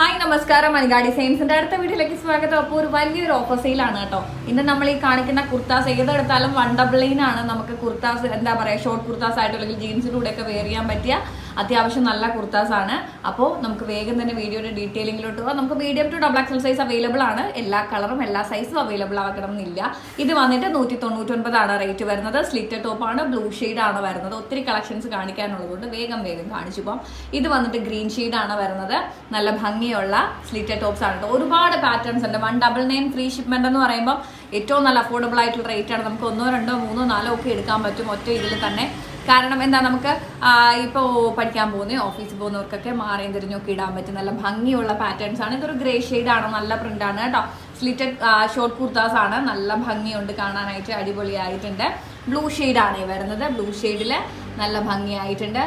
Hi നമസ്കാരം. മണിക ഡിസൈൻസിന്റെ അടുത്ത വീഡിയോയിലേക്ക് സ്വാഗതം. അപ്പോൾ ഒരു വലിയൊരു ഓഫർ സെയിലാണ് കേട്ടോ. ഇന്ന് നമ്മൾ ഈ കാണിക്കുന്ന കുർത്താസ് ഏതെടുത്താലും വൺ ഡബിൾ ലൈൻ ആണ് നമുക്ക് കുർത്താസ് എന്താ പറയുക ഷോർട്ട് കുർത്താസ് ആയിട്ട് അല്ലെങ്കിൽ ജീൻസിന്റെ കൂടെ ഒക്കെ വെയർ ചെയ്യാൻ പറ്റിയ അത്യാവശ്യം നല്ല കുർത്താസ് ആണ് അപ്പോൾ നമുക്ക് വേഗം തന്നെ വീഡിയോയുടെ ഡീറ്റെയിലിങ്ങിലോട്ട് പോകാം നമുക്ക് medium to double XL size available ആണ്. എല്ലാ കളറും എല്ലാ സൈസും അവൈലബിൾ ആകണമെന്നില്ല എന്നില്ല. ഇത് വന്നിട്ട് നൂറ്റി തൊണ്ണൂറ്റൊൻപതാണ് റേറ്റ് വരുന്നത് സ്ലിറ്റർ ടോപ്പാണ് ബ്ലൂ ആണ് വരുന്നത്. ഒത്തിരി കളക്ഷൻസ് കാണിക്കാനുള്ളതുകൊണ്ട് വേഗം വേഗം കാണിച്ചു പോകാം ഇത് വന്നിട്ട് ഗ്രീൻ ആണ് വരുന്നത്. നല്ല ഭംഗിയുള്ള സ്ലിറ്റർ ടോപ്സ് ആണ് ഒരുപാട് പാറ്റേൺസ് ഉണ്ട്. One double nine free shipment എന്ന് പറയുമ്പോൾ ഏറ്റവും നല്ല അഫോർഡബിൾ ആയിട്ടുള്ള റേറ്റ് ആണ്. നമുക്ക് ഒന്നോ രണ്ടോ മൂന്നോ നാലോ ഒക്കെ എടുക്കാൻ പറ്റും. ഒറ്റ ഇതിൽ തന്നെ കാരണം എന്താ നമുക്ക് ഇപ്പോൾ പഠിക്കാൻ പോകുന്ന ഓഫീസിൽ പോകുന്നവർക്കൊക്കെ മാറിയും തിരിഞ്ഞൊക്കെ ഇടാൻ പറ്റും. നല്ല ഭംഗിയുള്ള പാറ്റേൺസ് ആണ്. ഇതൊരു ഗ്രേ ആണ്. നല്ല പ്രിന്റ് ആണ് കേട്ടോ. സ്ലിറ്റഡ് ഷോർട്ട് കുർത്താസ് ആണ്. നല്ല ഭംഗിയുണ്ട് കാണാനായിട്ട്. അടിപൊളിയായിട്ടുണ്ട്. ബ്ലൂ ആണ് വരുന്നത്. ബ്ലൂ ഷെയ്ഡിൽ നല്ല ഭംഗിയായിട്ടുണ്ട്.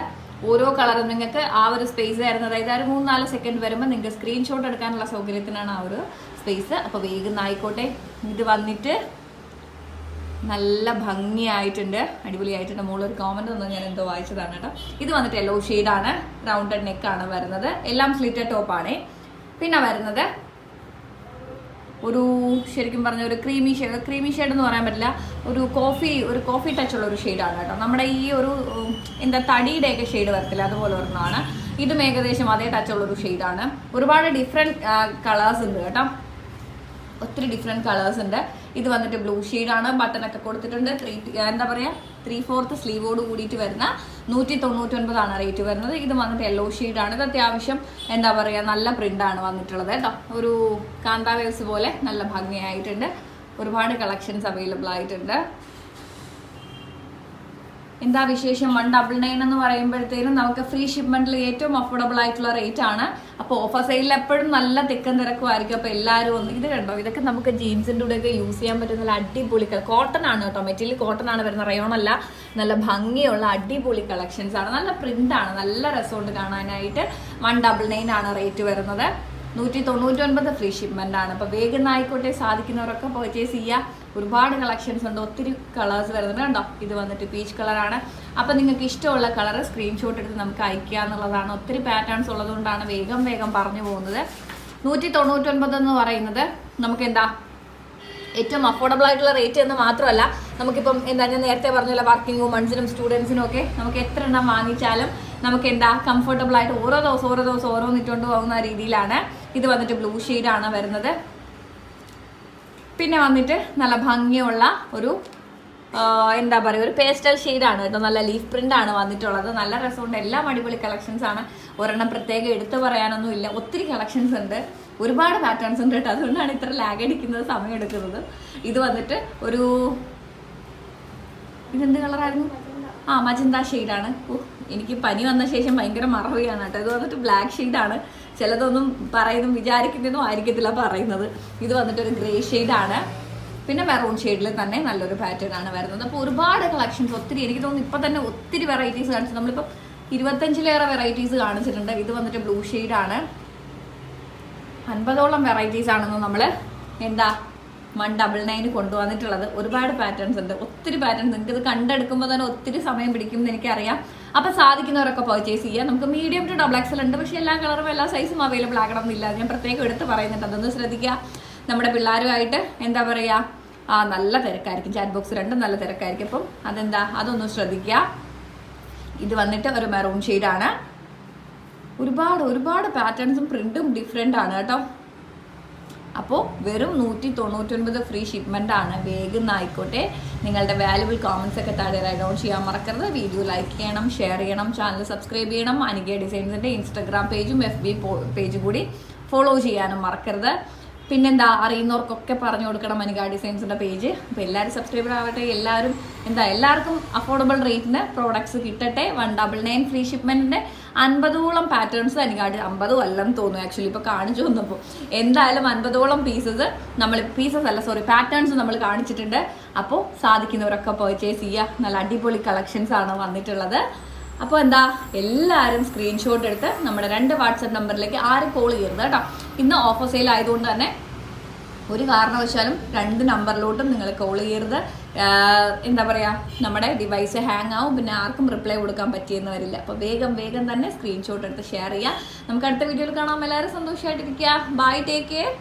ഓരോ കളറും നിങ്ങൾക്ക് ആ ഒരു സ്പേസ് വരുന്നത് അതായത് ആ ഒരു മൂന്ന് നാല് സെക്കൻഡ് വരുമ്പോൾ നിങ്ങൾക്ക് സ്ക്രീൻഷോട്ട് എടുക്കാനുള്ള സൗകര്യത്തിനാണ് ആ ഒരു സ്പേസ് അപ്പോൾ വേഗം ആയിക്കോട്ടെ. ഇത് വന്നിട്ട് നല്ല ഭംഗിയായിട്ടുണ്ട് അടിപൊളിയായിട്ടുണ്ട്. മോളിൽ ഒരു കോമന്റ് തന്നെ ഞാൻ എന്തോ വായിച്ചതാണ് കേട്ടോ. ഇത് വന്നിട്ട് യെല്ലോ ഷെയ്ഡാണ് റൗണ്ടഡ് നെക്കാണ് വരുന്നത്. എല്ലാം സ്ലിറ്റഡ് ടോപ്പാണ് പിന്നെ വരുന്നത് ഒരു ശരിക്കും പറഞ്ഞ ഒരു ക്രീമി ഷെയ്ഡ് ക്രീമി ഷെയ്ഡ് എന്ന് പറയാൻ പറ്റില്ല. ഒരു കോഫി ഒരു കോഫി ടച്ച് ഉള്ള ഒരു ഷെയ്ഡാണ് കേട്ടോ. നമ്മുടെ ഈ ഒരു എന്താ തടിയുടെയൊക്കെ ഷെയ്ഡ് വരത്തില്ല അതുപോലെ ഒരെണ്ണമാണ്. ഇതും ഏകദേശം അതേ ടച്ച് ഉള്ള ഒരു ഷെയ്ഡാണ് ഒരുപാട് ഡിഫറെന്റ് കളേഴ്സ് ഉണ്ട് കേട്ടോ. ഒത്തിരി ഡിഫറെന്റ് കളേഴ്സ് ഉണ്ട്. ഇത് വന്നിട്ട് ബ്ലൂ ഷെയ്ഡാണ് ബട്ടൺ ഒക്കെ കൊടുത്തിട്ടുണ്ട്. ത്രീ എന്താ പറയുക ത്രീ ഫോർത്ത് സ്ലീവോട് കൂടിയിട്ട് വരുന്ന നൂറ്റി തൊണ്ണൂറ്റൊൻപതാണ് റേറ്റ് വരുന്നത്. ഇത് വന്നിട്ട് യെല്ലോ ഷെയ്ഡാണ് ഇത് അത്യാവശ്യം എന്താ പറയുക നല്ല പ്രിന്റാണ് വന്നിട്ടുള്ളത് കേട്ടോ. ഒരു കാന്താവേസ് പോലെ നല്ല ഭംഗിയായിട്ടുണ്ട്. ഒരുപാട് കളക്ഷൻസ് അവൈലബിൾ ആയിട്ടുണ്ട്. എന്താ വിശേഷം? വൺ ഡബിൾ നയൻ എന്ന് പറയുമ്പോഴത്തേനും നമുക്ക് ഫ്രീ ഷിപ്മെന്റിൽ ഏറ്റവും അഫോർഡബിൾ ആയിട്ടുള്ള റേറ്റ് ആണ്. അപ്പോൾ ഓഫർ സെയിലിൽ എപ്പോഴും നല്ല തിക്കും തിരക്കും ആയിരിക്കും അപ്പോൾ എല്ലാവരും ഒന്ന് ഇത് കണ്ടോ? ഇതൊക്കെ നമുക്ക് ജീൻസിന്റെ കൂടെ ഒക്കെ യൂസ് ചെയ്യാൻ പറ്റുന്ന നല്ല അടിപൊളി കോട്ടൺ ആണ് കേട്ടോ. മെറ്റീരിയൽ കോട്ടൺ ആണ് വരുന്ന റയോണല്ല നല്ല ഭംഗിയുള്ള അടിപൊളി കളക്ഷൻസ് ആണ്. നല്ല പ്രിന്റ് ആണ്. നല്ല രസമുണ്ട് കാണാനായിട്ട്. വൺ ഡബിൾ നയൻ ആണ് റേറ്റ് വരുന്നത്. നൂറ്റി തൊണ്ണൂറ്റൊൻപത് ഫ്രീ ഷിപ്മെന്റ് ആണ്. അപ്പോൾ വേഗം ആയിക്കോട്ടെ സാധിക്കുന്നവരൊക്കെ പർച്ചേസ് ചെയ്യുക ഒരുപാട് കളക്ഷൻസ് ഉണ്ട്. ഒത്തിരി കളേഴ്സ് വരുന്നുണ്ട് കണ്ടോ? ഇത് വന്നിട്ട് പീച്ച് കളറാണ് അപ്പോൾ നിങ്ങൾക്ക് ഇഷ്ടമുള്ള കളർ സ്ക്രീൻഷോട്ട് എടുത്ത് നമുക്ക് അയക്കുക എന്നുള്ളതാണ്. ഒത്തിരി പാറ്റേൺസ് ഉള്ളതുകൊണ്ടാണ് വേഗം വേഗം പറഞ്ഞു പോകുന്നത്. നൂറ്റി തൊണ്ണൂറ്റൊൻപത് എന്ന് പറയുന്നത് നമുക്ക് എന്താ? ഏറ്റവും അഫോർഡബിൾ ആയിട്ടുള്ള റേറ്റ് എന്ന് മാത്രമല്ല നമുക്കിപ്പം എന്താ ഞാൻ നേരത്തെ പറഞ്ഞല്ലോ വർക്കിംഗ് വുമൺസിനും സ്റ്റുഡൻസിനും ഒക്കെ നമുക്ക് എത്ര എണ്ണം വാങ്ങിച്ചാലും നമുക്ക് എന്താ കംഫർട്ടബിൾ ആയിട്ട് ഓരോ ദിവസം ഓരോ ദിവസം ഓരോന്നിട്ടുകൊണ്ട് പോകുന്ന രീതിയിലാണ്. ഇത് വന്നിട്ട് ബ്ലൂ ആണ് വരുന്നത്. പിന്നെ വന്നിട്ട് നല്ല ഭംഗിയുള്ള ഒരു എന്താ പറയുക ഒരു പേസ്റ്റൽ ഷെയ്ഡാണ് കേട്ടോ. നല്ല ലീഫ് പ്രിന്റ് ആണ് വന്നിട്ടുള്ളത്. നല്ല രസമുണ്ട്. എല്ലാം അടിപൊളി കളക്ഷൻസ് ആണ്. ഒരെണ്ണം പ്രത്യേകം എടുത്തു പറയാനൊന്നും ഇല്ല. ഒത്തിരി കളക്ഷൻസ് ഉണ്ട്. ഒരുപാട് പാറ്റേൺസ് ഉണ്ട് കേട്ടോ. അതുകൊണ്ടാണ് ഇത്ര ലാഗ് അടിക്കുന്നത് സമയം എടുക്കുന്നത്. ഇത് വന്നിട്ട് ഒരു ഇതെന്ത് കളറായിരുന്നു ആ മജന്ത ഷെയ്ഡാണ് ഓ എനിക്ക് പനി വന്ന ശേഷം ഭയങ്കര മറവിയാണ് കേട്ടോ. ഇത് വന്നിട്ട് ബ്ലാക്ക് ഷെയ്ഡാണ് ചിലതൊന്നും പറയുന്നതും വിചാരിക്കുന്നതും ആയിരിക്കത്തില്ല പറയുന്നത്. ഇത് വന്നിട്ട് ഒരു ഗ്രേ ഷെയ്ഡാണ് പിന്നെ മെറൂൺ ഷെയ്ഡിൽ തന്നെ നല്ലൊരു പാറ്റേൺ ആണ് വരുന്നത്. അപ്പോൾ ഒരുപാട് കളക്ഷൻസ് ഒത്തിരി എനിക്ക് തോന്നുന്നു ഇപ്പം തന്നെ ഒത്തിരി വെറൈറ്റീസ് കാണിച്ചു. നമ്മളിപ്പോൾ ഇരുപത്തഞ്ചിലേറെ വെറൈറ്റീസ് കാണിച്ചിട്ടുണ്ട്. ഇത് വന്നിട്ട് ബ്ലൂ ഷെയ്ഡാണ് അൻപതോളം വെറൈറ്റീസ് ആണെന്ന് നമ്മൾ എന്താ വൺ ഡബിൾ നയൻ കൊണ്ടുവന്നിട്ടുള്ളത്. ഒരുപാട് പാറ്റേൺസ് ഉണ്ട്. ഒത്തിരി പാറ്റേൺസ് നിങ്ങൾക്ക് ഇത് കണ്ടെടുക്കുമ്പോൾ തന്നെ ഒത്തിരി സമയം പിടിക്കും എന്ന് എനിക്കറിയാം. അപ്പോൾ സാധിക്കുന്നവരൊക്കെ പർച്ചേസ് ചെയ്യാം നമുക്ക് മീഡിയം ടു ഡബിൾ എക്സൽ ഉണ്ട്. പക്ഷേ എല്ലാ കളറും എല്ലാ സൈസും അവൈലബിൾ ആകണം എന്നില്ല. ഞാൻ പ്രത്യേകം എടുത്ത് പറയുന്നുണ്ട്. അതൊന്ന് ശ്രദ്ധിക്കുക. നമ്മുടെ പിള്ളേരുമായിട്ട് എന്താ പറയുക ആ നല്ല തിരക്കായിരിക്കും. ചാറ്റ് ബോക്സ് രണ്ടും നല്ല തിരക്കായിരിക്കും. അപ്പം അതെന്താ? അതൊന്ന് ശ്രദ്ധിക്കുക. ഇത് വന്നിട്ട് ഒരു മെറൂൺ ഷെയ്ഡാണ് ഒരുപാട് ഒരുപാട് പാറ്റേൺസും പ്രിന്റും ഡിഫറെന്റ് ആണ് കേട്ടോ. അപ്പോൾ വെറും നൂറ്റി തൊണ്ണൂറ്റൊൻപത് ഫ്രീ ഷിപ്മെന്റ് ആണ്. വേഗം ആയിക്കോട്ടെ. നിങ്ങളുടെ വാല്യുബിൾ കോമൻസ് ഒക്കെ താഴെ റൈഡ് ഔൺ ചെയ്യാൻ മറക്കരുത്. വീഡിയോ ലൈക്ക് ചെയ്യണം ഷെയർ ചെയ്യണം ചാനൽ സബ്സ്ക്രൈബ് ചെയ്യണം. അനികെ ഡിസൈൻസിന്റെ ഇൻസ്റ്റഗ്രാം പേജും എഫ് ബി പേജും കൂടി ഫോളോ ചെയ്യാനും മറക്കരുത്. പിന്നെന്താ അറിയുന്നവർക്കൊക്കെ പറഞ്ഞു കൊടുക്കണം അനിക ഡിസൈൻസിന്റെ പേജ്. അപ്പോൾ എല്ലാവരും സബ്സ്ക്രൈബർ ആവട്ടെ എല്ലാവരും എന്താ എല്ലാവർക്കും അഫോർഡബിൾ റേറ്റിന് പ്രോഡക്ട്സ് കിട്ടട്ടെ. വൺ ഡബിൾ നയൻ ഫ്രീ ഷിപ്മെന്റിന്റെ അൻപതോളം പാറ്റേൺസ് അനികാട് അമ്പതും അല്ലെന്ന് തോന്നുന്നു ആക്ച്വലി ഇപ്പോൾ കാണിച്ചു വന്നപ്പോൾ എന്തായാലും അൻപതോളം പീസസ് നമ്മൾ പീസസ് അല്ല സോറി പാറ്റേൺസ് നമ്മൾ കാണിച്ചിട്ടുണ്ട്. അപ്പോൾ സാധിക്കുന്നവരൊക്കെ പർച്ചേസ് ചെയ്യുക നല്ല അടിപൊളി കളക്ഷൻസ് ആണ് വന്നിട്ടുള്ളത്. അപ്പോൾ എന്താ എല്ലാവരും സ്ക്രീൻഷോട്ട് എടുത്ത് നമ്മുടെ രണ്ട് വാട്സപ്പ് നമ്പറിലേക്ക് ആരും കോൾ ചെയ്യരുത് കേട്ടോ. ഇന്ന് ഓഫർ സെയിൽ ആയതുകൊണ്ട് തന്നെ ഒരു കാരണവശാലും രണ്ട് നമ്പറിലോട്ടും നിങ്ങൾ കോൾ ചെയ്യരുത്. എന്താ പറയുക നമ്മുടെ ഡിവൈസ് ഹാങ് ആവും. പിന്നെ ആർക്കും റിപ്ലൈ കൊടുക്കാൻ പറ്റിയെന്ന് വരില്ല. അപ്പോൾ വേഗം വേഗം തന്നെ സ്ക്രീൻഷോട്ട് എടുത്ത് ഷെയർ ചെയ്യുക നമുക്ക് അടുത്ത വീഡിയോയിൽ കാണാം. എല്ലാവരും സന്തോഷമായിട്ടിരിക്കുക ബൈ ടേക്ക് കെയർ